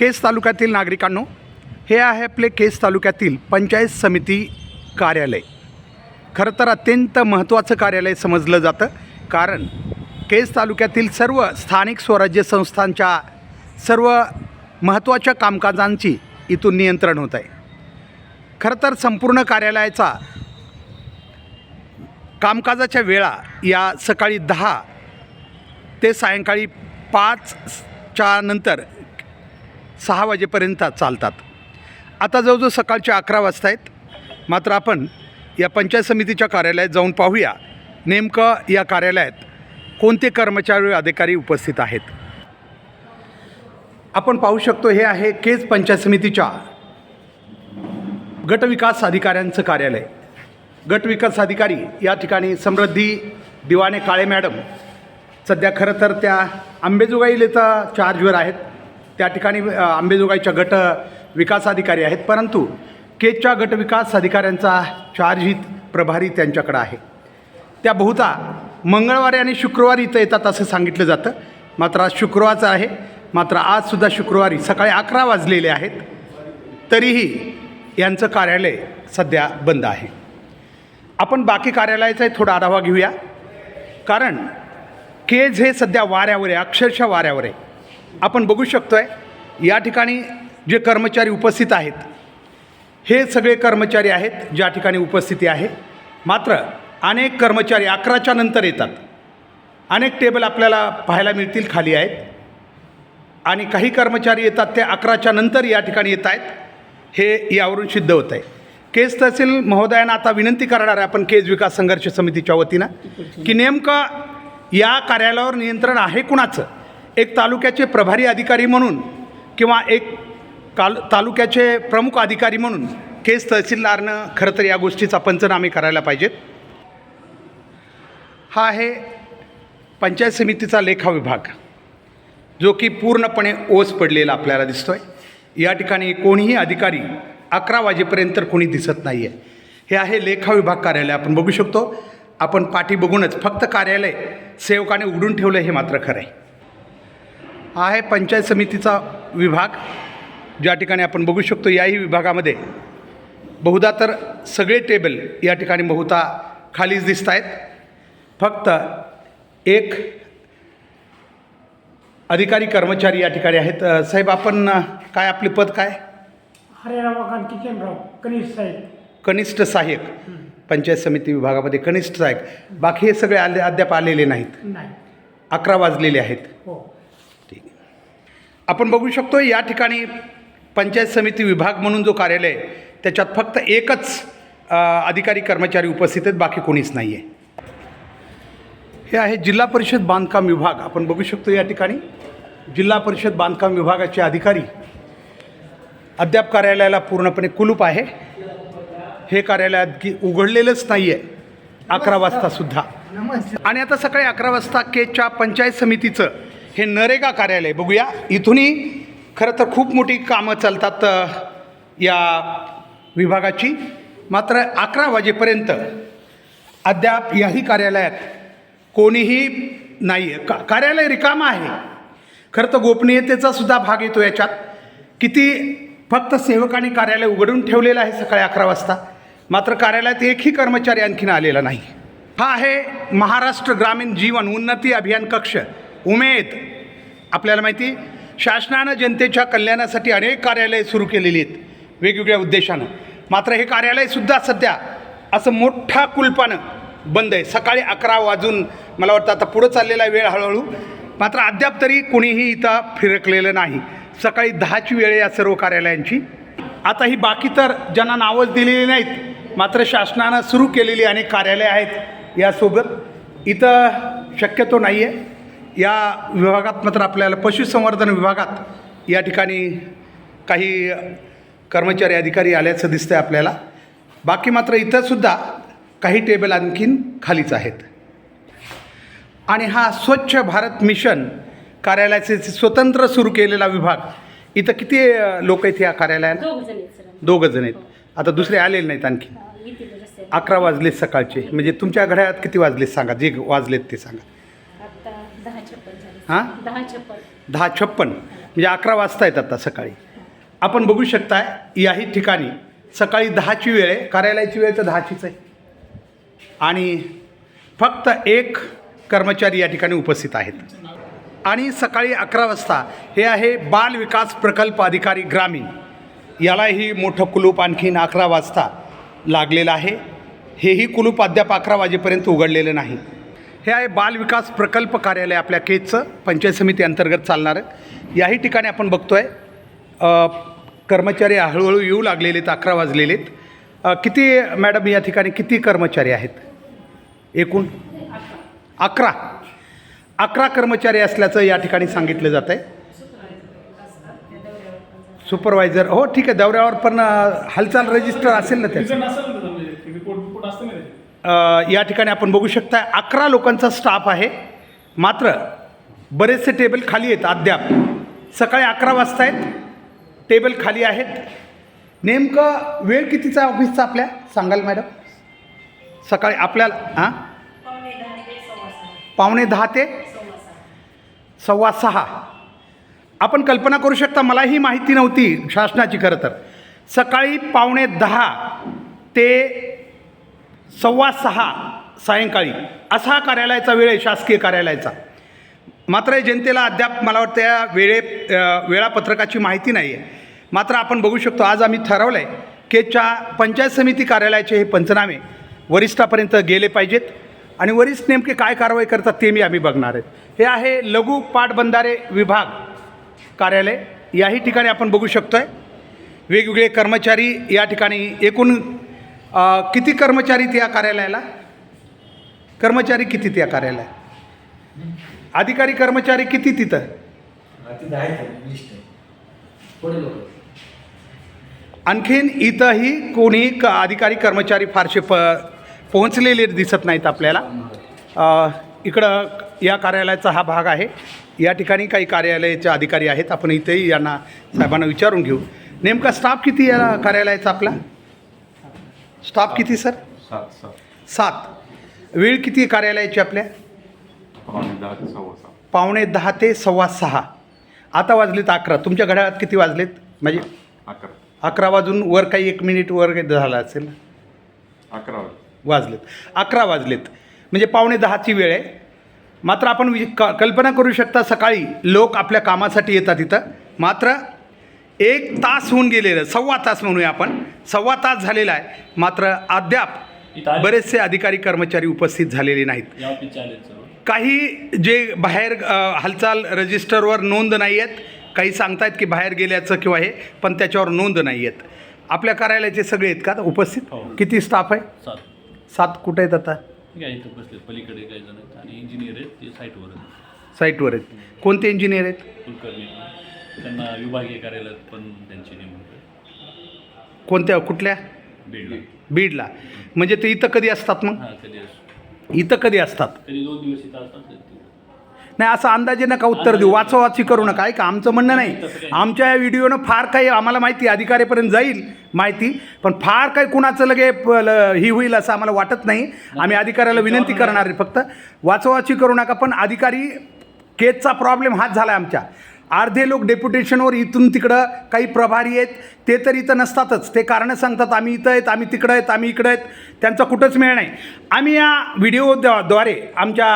केस तालुक्यातील नागरिकांनो हे आहे आपले केस तालुक्यातील पंचायत समिती कार्यालय. खरं तर अत्यंत महत्त्वाचं कार्यालय समजलं जातं कारण केस तालुक्यातील सर्व स्थानिक स्वराज्य संस्थांच्या सर्व महत्त्वाच्या कामकाजांची इथून नियंत्रण होत आहे. खरं तर संपूर्ण कार्यालयाचा कामकाजाच्या वेळा या सकाळी दहा ते सायंकाळी पाचच्या नंतर सहा वाजेपर्यंत चालतात. आता जवळजवळ सकाळचे अकरा वाजता आहेत मात्र आपण या पंचायत समितीच्या कार्यालयात जाऊन पाहूया नेमकं या कार्यालयात कोणते कर्मचारी अधिकारी उपस्थित आहेत. आपण पाहू शकतो हे आहे केज पंचायत समितीच्या गटविकास अधिकाऱ्यांचं कार्यालय. गटविकास अधिकारी या ठिकाणी समृद्धी दिवाणे काळे मॅडम सध्या खरं तर त्या आंबेजोगाईला इथं चार्जवर आहेत. त्या ठिकाणी आंबेजोगाईच्या गट विकास अधिकारी आहेत. परंतु केजच्या गट विकास अधिकाऱ्यांचा चार्ज प्रभारी त्यांच्याकडं आहे. त्या बहुता मंगळवारी आणि शुक्रवारी इथं येतात असं सांगितलं जातं. मात्र आज शुक्रवारचं आहे. मात्र आजसुद्धा शुक्रवारी सकाळी अकरा वाजलेले आहेत. तरीही यांचं कार्यालय सध्या बंद आहे. आपण बाकी कार्यालयाचाही थोडा आढावा घेऊया. कारण केज हे सध्या वाऱ्यावर आहे अक्षरशः वाऱ्यावर आहे. आपण बघू शकतो आहे या ठिकाणी जे कर्मचारी उपस्थित आहेत हे सगळे कर्मचारी आहेत ज्या ठिकाणी उपस्थिती आहे. मात्र अनेक कर्मचारी अकराच्या नंतर येतात. अनेक टेबल आपल्याला पाहायला मिळतील खाली आहेत. आणि काही कर्मचारी येतात ते अकराच्या नंतर या ठिकाणी येत आहेत. हे यावरून सिद्ध होत आहे. केस तहसील महोदयांना आता विनंती करणार आहे आपण केस विकास संघर्ष समितीच्या वतीनं की नेमकं या कार्यालयावर नियंत्रण आहे कुणाचं? एक तालुक्याचे प्रभारी अधिकारी म्हणून किंवा एक काल तालुक्याचे प्रमुख अधिकारी म्हणून केस तहसीलदारनं खरं तर या गोष्टीचा पंचनामे करायला पाहिजेत. हा आहे पंचायत समितीचा लेखा विभाग जो की पूर्णपणे ओस पडलेला आपल्याला दिसतो आहे या ठिकाणी कोणीही अधिकारी अकरा वाजेपर्यंत तर कोणी दिसत नाही आहे हे आहे लेखा विभाग कार्यालय. आपण बघू शकतो आपण पाठी बघूनच फक्त कार्यालय सेवकाने उघडून ठेवलं हे मात्र खरं आहे हा आहे पंचायत समितीचा विभाग ज्या ठिकाणी आपण बघू शकतो याही विभागामध्ये. बहुधा तर सगळे टेबल या ठिकाणी बहुधा खालीच दिसत आहेत. फक्त एक अधिकारी कर्मचारी या ठिकाणी आहेत. साहेब आपण काय आपले पद काय? किचनराव कनिष्ठ साहेब. कनिष्ठ सहाय्यक. पंचायत समिती विभागामध्ये कनिष्ठ सहाय्यक. बाकी हे सगळे आले अद्याप आलेले नाहीत. नाही अकरा वाजलेले आहेत. हो. आपण बघू शकतो या ठिकाणी पंचायत समिती विभाग म्हणून जो कार्यालय आहे, त्याच्यात फक्त एकच अधिकारी कर्मचारी उपस्थित आहेत बाकी कोणीच नाही आहे हे आहे जिल्हा परिषद बांधकाम विभाग. आपण बघू शकतो या ठिकाणी जिल्हा परिषद बांधकाम विभागाचे अधिकारी अद्याप कार्यालयाला पूर्णपणे कुलूप आहे. हे कार्यालयात की उघडलेलंच नाही आहे अकरा वाजतासुद्धा आणि आता सकाळी अकरा वाजता केच्या पंचायत समितीचं हे नरेगा कार्यालय. बघूया इथूनही खरं तर खूप मोठी कामं चालतात या विभागाची. मात्र अकरा वाजेपर्यंत अद्याप याही कार्यालयात कोणीही नाही आहे का कार्यालय रिकामं आहे. खरं तर गोपनीयतेचा सुद्धा भाग येतो याच्यात. किती फक्त सेवकांनी कार्यालय उघडून ठेवलेलं आहे सकाळी अकरा वाजता. मात्र कार्यालयात एकही कर्मचारी आणखीन आलेला नाही. हा आहे महाराष्ट्र ग्रामीण जीवन उन्नती अभियान कक्ष. उमेद. आपल्याला माहिती शासनानं जनतेच्या कल्याणासाठी अनेक कार्यालये सुरू केलेली आहेत वेगवेगळ्या उद्देशानं. मात्र हे कार्यालयसुद्धा सध्या असं मोठ्या कुलपानं बंद आहे. सकाळी अकरा वाजून मला वाटतं आता पुढं चाललेला वेळ हळूहळू. मात्र अद्याप तरी कुणीही इथं फिरकलेलं नाही. सकाळी दहाची वेळ आहे या सर्व कार्यालयांची. आता ही बाकी तर ज्यांना नावच दिलेली नाहीत मात्र शासनानं सुरू केलेली अनेक कार्यालय आहेत यासोबत. इथं शक्यतो नाही आहे या विभागात मात्र आपल्याला पशुसंवर्धन विभागात या ठिकाणी काही कर्मचारी अधिकारी आल्याचं दिसतंय आपल्याला. बाकी मात्र इथंसुद्धा काही टेबल आणखीन खालीच आहेत. आणि हा स्वच्छ भारत मिशन कार्यालयाचे स्वतंत्र सुरू केलेला विभाग इथं किती लोक आहेत या कार्यालयात? दोघ जण आहेत आता दुसरे आलेले नाहीत आणखी. अकरा वाजलेत सकाळचे. म्हणजे तुमच्या घड्याळात किती वाजलेत सांगा? जे वाजलेत ते सांगा. दहा छप्पन झाले. हां? दहा छप्पन दहा छप्पन. म्हणजे अकरा वाजता आहेत आता सकाळी. आपण बघू शकता याही ठिकाणी सकाळी दहाची वेळ आहे कार्यालयाची वेळ तर दहाचीच आहे. आणि फक्त एक कर्मचारी या ठिकाणी उपस्थित आहेत. आणि सकाळी अकरा वाजता हे आहे बाल विकास प्रकल्प अधिकारी ग्रामीण. यालाही मोठं कुलूप आणखीन अकरा वाजता लागलेलं आहे. हेही कुलूप अद्याप अकरा वाजेपर्यंत उघडलेलं नाही. हे आहे बाल विकास प्रकल्प कार्यालय आपल्या केजचं पंचायत समिती अंतर्गत चालणारं याही ठिकाणी आपण बघतो आहे कर्मचारी हळूहळू येऊ लागलेले आहेत अकरा वाजलेले आहेत किती मॅडम या ठिकाणी किती कर्मचारी आहेत? एकूण? अकरा. अकरा कर्मचारी असल्याचं या ठिकाणी सांगितलं जात आहे सुपरवायझर हो ठीक आहे दौऱ्यावर पण हालचाल रजिस्टर असेल ना त्याचं? या ठिकाणी आपण बघू शकता अकरा लोकांचा स्टाफ आहे. मात्र बरेचसे टेबल खाली आहेत अद्याप. सकाळी अकरा वाजता आहेत टेबल खाली आहेत. नेमकं वेळ कितीचा ऑफिसचा आपल्या? सांगाल मॅडम? सकाळी आपल्याला हां पावणे दहा ते सव्वा सहा. सव्वा सहा आपण कल्पना करू शकता मला ही माहिती नव्हती शासनाची खरं तर. सकाळी पावणे दहा ते सव्वा सहा सायंकाळी. असा कार्यालयाचा वेळ आहे शासकीय कार्यालयाचा. मात्र जनतेला अद्याप मला वाटतं या वेळे वेळापत्रकाची माहिती नाही आहे मात्र आपण बघू शकतो आज आम्ही ठरवलं आहे की च्या पंचायत समिती कार्यालयाचे हे पंचनामे वरिष्ठापर्यंत गेले पाहिजेत. आणि वरिष्ठ नेमके काय कारवाई करतात ते मी आम्ही बघणार आहेत. हे आहे लघु पाटबंधारे विभाग कार्यालय. याही ठिकाणी आपण बघू शकतो आहे वेगवेगळे कर्मचारी या ठिकाणी एकूण किती कर्मचारी आहेत या कार्यालयाला? कर्मचारी किती आहेत या कार्यालयात? अधिकारी कर्मचारी किती तिथं? आणखीन इथंही कोणी क अधिकारी कर्मचारी फारसे प पोहोचलेले दिसत नाहीत आपल्याला. इकडं या कार्यालयाचा हा भाग आहे. या ठिकाणी काही कार्यालयाचे अधिकारी आहेत. आपण इथेही यांना साहेबांना विचारून घेऊ. नेमका स्टाफ किती या कार्यालयाचा आपला? स्टाफ किती सर? सात सात. सात. वेळ किती कार्यालयाची आपल्या? पावणे दहा ते सव्वा सहा. पावणे दहा ते सव्वा सहा. आता वाजलेत अकरा. तुमच्या घड्याळात किती वाजलेत? म्हणजे अकरा. अकरा वाजून वर काही एक मिनिट वर काही झाला असेल. अकरा वाजता वाजलेत. अकरा वाजलेत. म्हणजे पावणे दहाची वेळ आहे. मात्र आपण वि क कल्पना करू शकता सकाळी लोक आपल्या कामासाठी येतात इथं. मात्र एक तास होऊन गेलेलं सव्वा तास म्हणूया आपण. सव्वा तास झालेला आहे. मात्र अद्याप? बरेचसे अधिकारी कर्मचारी उपस्थित झालेले नाहीत. काही जे बाहेर हालचाल रजिस्टरवर नोंद नाही आहेत. काही सांगतायत की बाहेर गेल्याचं किंवा हे पण त्याच्यावर नोंद नाही आहेत. आपल्या कार्यालयाचे सगळे आहेत का? उपस्थित? हो. किती स्टाफ आहे? सात. सात कुठे आहेत आता? पलीकडे काही जण आहेत. आणि इंजिनियर आहेत ते साईटवर आहेत. साईटवर आहेत. कोणते इंजिनियर आहेत? कुलकर्णी. त्यांना विभागीय कार्यालयात पण त्यांची नेमणूक आहे. कोणत्या कुठल्या? बीडला. बीडला. म्हणजे ते इथं कधी असतात मग? हां कधी असं इथं कधी असतात? कधी दोन दिवस इथं असतात कधी. नाही असं अंदाजे नका उत्तर देऊ. वाचवाची करू नका. ऐका आमचं म्हणणं नाही. आमच्या या व्हिडिओनं फार काही आम्हाला माहिती अधिकाऱ्यापर्यंत जाईल माहिती. पण फार काही कुणाचं लगे प- ल- ही होईल असं आम्हाला वाटत नाही. आम्ही अधिकाऱ्याला विनंती करणार आहे फक्त. वाचवाची करू नका. पण अधिकारी केसचा प्रॉब्लेम हाच झाला आमच्या. अर्धे लोक डेप्युटेशनवर इथून तिकडं काही प्रभारी आहेत ते तर इथं नसतातच. ते कारणं सांगतात आम्ही इथं आहेत आम्ही तिकडं आहेत आम्ही इकडं आहेत. त्यांचा कुठंच मेळ नाही. आम्ही या व्हिडिओद्वारे आमच्या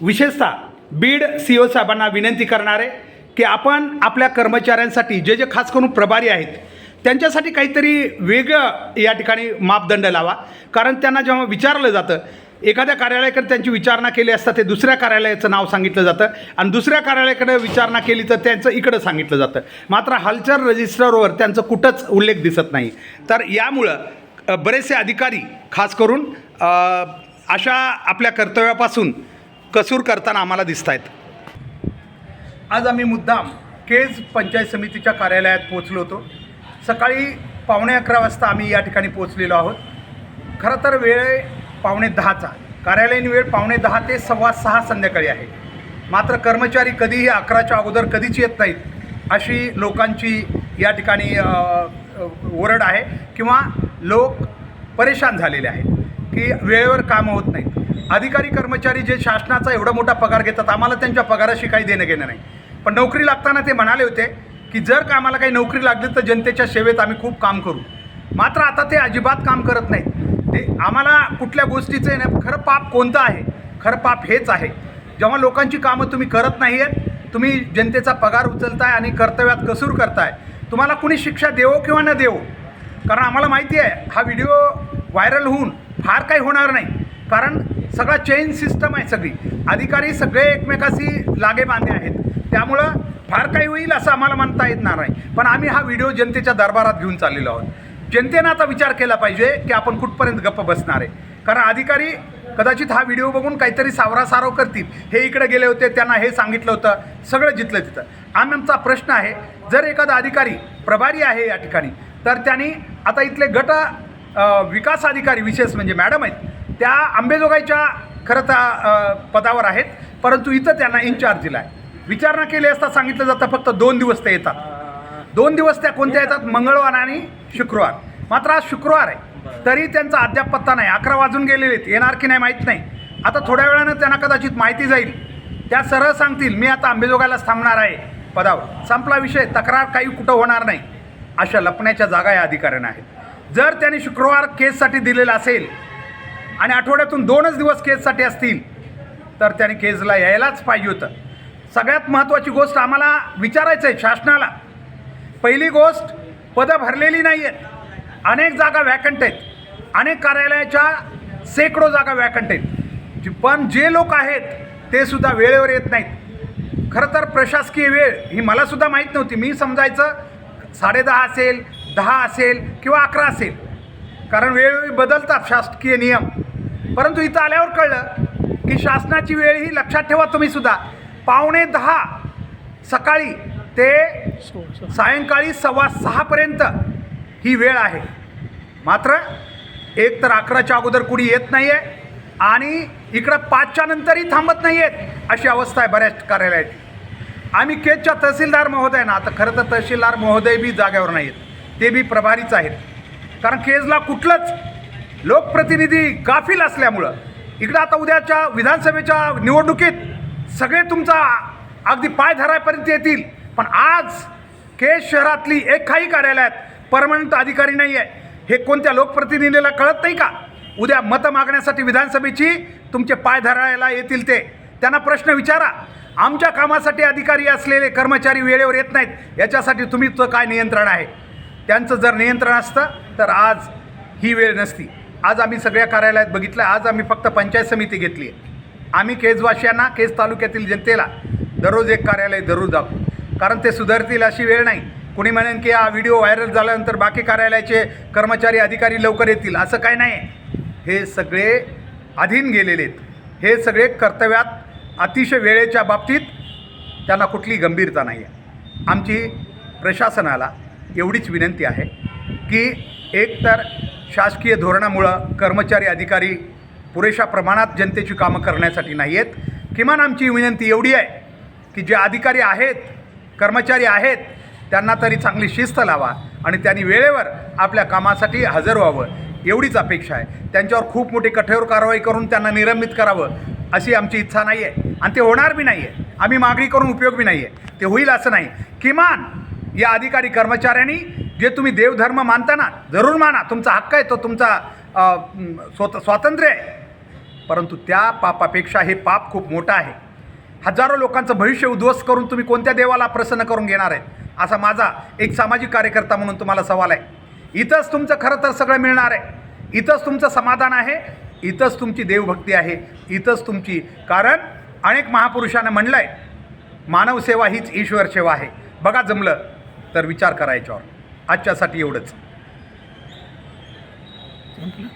विशेषतः बीड सी ओ साहेबांना विनंती करणार आहे की आपण आपल्या कर्मचाऱ्यांसाठी जे जे खास करून प्रभारी आहेत त्यांच्यासाठी काहीतरी वेगळं या ठिकाणी मापदंड लावा. कारण त्यांना जेव्हा विचारलं जातं एखाद्या कार्यालयाकडे त्यांची विचारणा केली असता ते दुसऱ्या कार्यालयाचं नाव सांगितलं जातं आणि दुसऱ्या कार्यालयाकडे विचारणा केली तर त्यांचं इकडं सांगितलं जातं. मात्र हालचाल रजिस्टरवर त्यांचं कुठंच उल्लेख दिसत नाही. तर यामुळं बरेचसे अधिकारी खास करून अशा आपल्या कर्तव्यापासून कसूर करताना आम्हाला दिसत आहेत आज आम्ही मुद्दाम केज पंचायत समितीच्या कार्यालयात पोचलो होतो. सकाळी पावणे अकरा वाजता आम्ही या ठिकाणी पोचलेलो आहोत. खरं तर वेळ पावणे दहाचा. कार्यालयीन वेळ पावणे दहा ते सव्वा सहा संध्याकाळी आहे. मात्र कर्मचारी कधीही अकराच्या अगोदर कधीच येत नाहीत अशी लोकांची या ठिकाणी ओरड आहे किंवा लोक परेशान झालेले आहेत की वेळेवर कामं होत नाहीत. अधिकारी कर्मचारी जे शासनाचा एवढा मोठा पगार घेतात आम्हाला त्यांच्या पगाराशी काही देणं घेणं नाही. पण नोकरी लागताना ते म्हणाले होते की जर का आम्हाला काही नोकरी लागली तर जनतेच्या सेवेत आम्ही खूप काम करू. मात्र आता ते अजिबात काम करत नाहीत. ते आम्हाला कुठल्या गोष्टीचं आहे ना खरं पाप कोणतं आहे? खरं पाप हेच आहे. जेव्हा लोकांची कामं तुम्ही करत नाही आहेत तुम्ही जनतेचा पगार उचलताय आणि कर्तव्यात कसूर करताय तुम्हाला कुणी शिक्षा देवो किंवा न देवो? कारण आम्हाला माहिती आहे हा व्हिडिओ व्हायरल होऊन फार काही होणार नाही. कारण सगळा चेन सिस्टम आहे सगळी. अधिकारी सगळे एकमेकाशी लागे बांधे आहेत. त्यामुळं फार काही होईल असं आम्हाला म्हणता येणार नाही. पण आम्ही हा व्हिडिओ जनतेच्या दरबारात घेऊन चाललेलो आहोत. जनतेनं आता विचार केला पाहिजे की आपण कुठपर्यंत गप्प बसणार आहे. कारण अधिकारी कदाचित हा व्हिडिओ बघून काहीतरी सावरासारव करतील. हे इकडे गेले होते त्यांना हे सांगितलं होतं सगळं जिथलं तिथं. आम्ही आमचा प्रश्न आहे जर एखादा अधिकारी प्रभारी आहे या ठिकाणी तर त्यांनी आता इथले गट विकास अधिकारी विशेष म्हणजे मॅडम आहेत त्या आंबेजोगाईच्या खरं तर पदावर आहेत परंतु इथं त्यांना इन्चार्ज दिला आहे. विचारणा केली असता सांगितलं जातं फक्त दोन दिवस ते येतात. दोन दिवस त्या कोणत्या येतात? मंगळवार आणि शुक्रवार. मात्र आज शुक्रवार आहे. तरी त्यांचा अद्याप पत्ता नाही. अकरा वाजून गेलेले आहेत. येणार की नाही माहीत नाही. आता थोड्या वेळानं त्यांना कदाचित माहिती जाईल. त्या सरळ सांगतील मी आता आंबेजोगाईलाच थांबणार आहे. पदावर. संपला विषय. तक्रार काही कुठं होणार नाही. अशा लपण्याच्या जागा या अधिकाऱ्यांना आहेत. जर त्यांनी शुक्रवार केससाठी दिलेला असेल आणि आठवड्यातून दोनच दिवस केससाठी असतील तर त्याने केसला यायलाच पाहिजे होतं. सगळ्यात महत्त्वाची गोष्ट आम्हाला विचारायचं आहे शासनाला. पहिली गोष्ट पदं भरलेली नाही आहेत अनेक जागा वॅकंट आहेत. अनेक कार्यालयाच्या शेकडो जागा वॅकंट आहेत. पण जे लोक आहेत ते सुद्धा वेळेवर येत नाहीत. खरं तर प्रशासकीय वेळ ही मला सुद्धा माहीत नव्हती. मी समजायचं साडेदहा असेल दहा असेल किंवा अकरा असेल. कारण वेळोवेळी बदलतात शासकीय नियम. परंतु इथं आल्यावर कळलं की शासनाची वेळ ही लक्षात ठेवा तुम्ही सुद्धा. पावणे दहा सकाळी ते सायंकाळी सव्वा सहापर्यंत ही वेळ आहे. मात्र एक तर अकराच्या अगोदर कुणी येत नाही आहे आणि इकडं पाचच्या नंतरही थांबत नाही आहेत अशी अवस्था आहे बऱ्याच कार्यालयाची. आम्ही केजच्या तहसीलदार महोदय ना आता खरं तर तहसीलदार महोदय बी जाग्यावर नाही आहेत ते बी प्रभारीच आहेत. कारण केजला कुठलंच लोकप्रतिनिधी गाफील असल्यामुळं इकडं आता उद्याच्या विधानसभेच्या निवडणुकीत सगळे तुमचा अगदी पाय धरायपर्यंत येतील. पण आज केज शहरातली एकाही कार्यालयात परमनंट अधिकारी नाही आहे हे कोणत्या लोकप्रतिनिधीला कळत नाही का? उद्या मतं मागण्यासाठी विधानसभेची तुमचे पाय धरायला येतील ते. त्यांना प्रश्न विचारा. आमच्या कामासाठी अधिकारी असलेले कर्मचारी वेळेवर येत नाहीत. याच्यासाठी तुम्हीचं काय नियंत्रण आहे? त्यांचं जर नियंत्रण असतं तर आज ही वेळ नसती. आज आम्ही सगळ्या कार्यालयात बघितलं. आज आम्ही फक्त पंचायत समिती घेतली आहे आम्ही केजवासियांना केज तालुक्यातील जनतेला दररोज एक कार्यालय जरूर दाखवू कारण ते सुधारतील अशी वेळ नाही. कुणी म्हणेन की हा व्हिडिओ व्हायरल झाल्यानंतर बाकी कार्यालयाचे कर्मचारी अधिकारी लवकर येतील असं काय नाही. हे सगळे अधीन गेलेले आहेत. हे सगळे कर्तव्यात अतिशय वेळेच्या बाबतीत त्यांना कुठली गंभीरता नाही आहे आमची प्रशासनाला एवढीच विनंती आहे की एकतर शासकीय धोरणामुळं कर्मचारी अधिकारी पुरेशा प्रमाणात जनतेची कामं करण्यासाठी नाही आहेत किमान आमची विनंती एवढी आहे की जे अधिकारी आहेत कर्मचारी आहेत त्यांना तरी चांगली शिस्त लावा आणि त्यांनी वेळेवर आपल्या कामासाठी हजर व्हावं. एवढीच अपेक्षा आहे. त्यांच्यावर खूप मोठी कठोर कारवाई करून त्यांना निलंबित करावं अशी आमची इच्छा नाही आहे आणि ते होणार बी नाही आहे आम्ही मागणी करून उपयोग बी नाही आहे ते होईल असं नाही. किमान या अधिकारी कर्मचाऱ्यांनी जे तुम्ही देवधर्म मानता ना जरूर माना. तुमचा हक्क आहे तो तुमचा स्वत स्वातंत्र्य आहे. परंतु त्या पापापेक्षा हे पाप खूप मोठं आहे. हजारो लोकांचं भविष्य उद्ध्वस्त करून तुम्ही कोणत्या देवाला प्रसन्न करून घेणार आहेत? असा माझा एक सामाजिक कार्यकर्ता म्हणून तुम्हाला सवाल आहे. इथंच तुमचं खरं तर सगळं मिळणार आहे. इथंच तुमचं समाधान आहे. इथंच तुमची देवभक्ती आहे. इथंच तुमची कारण अनेक महापुरुषानं म्हणलं आहे मानव सेवा हीच ईश्वर सेवा आहे. बघा जमलं तर विचार करा याच्यावर. आजच्यासाठी एवढंच. थँक्यू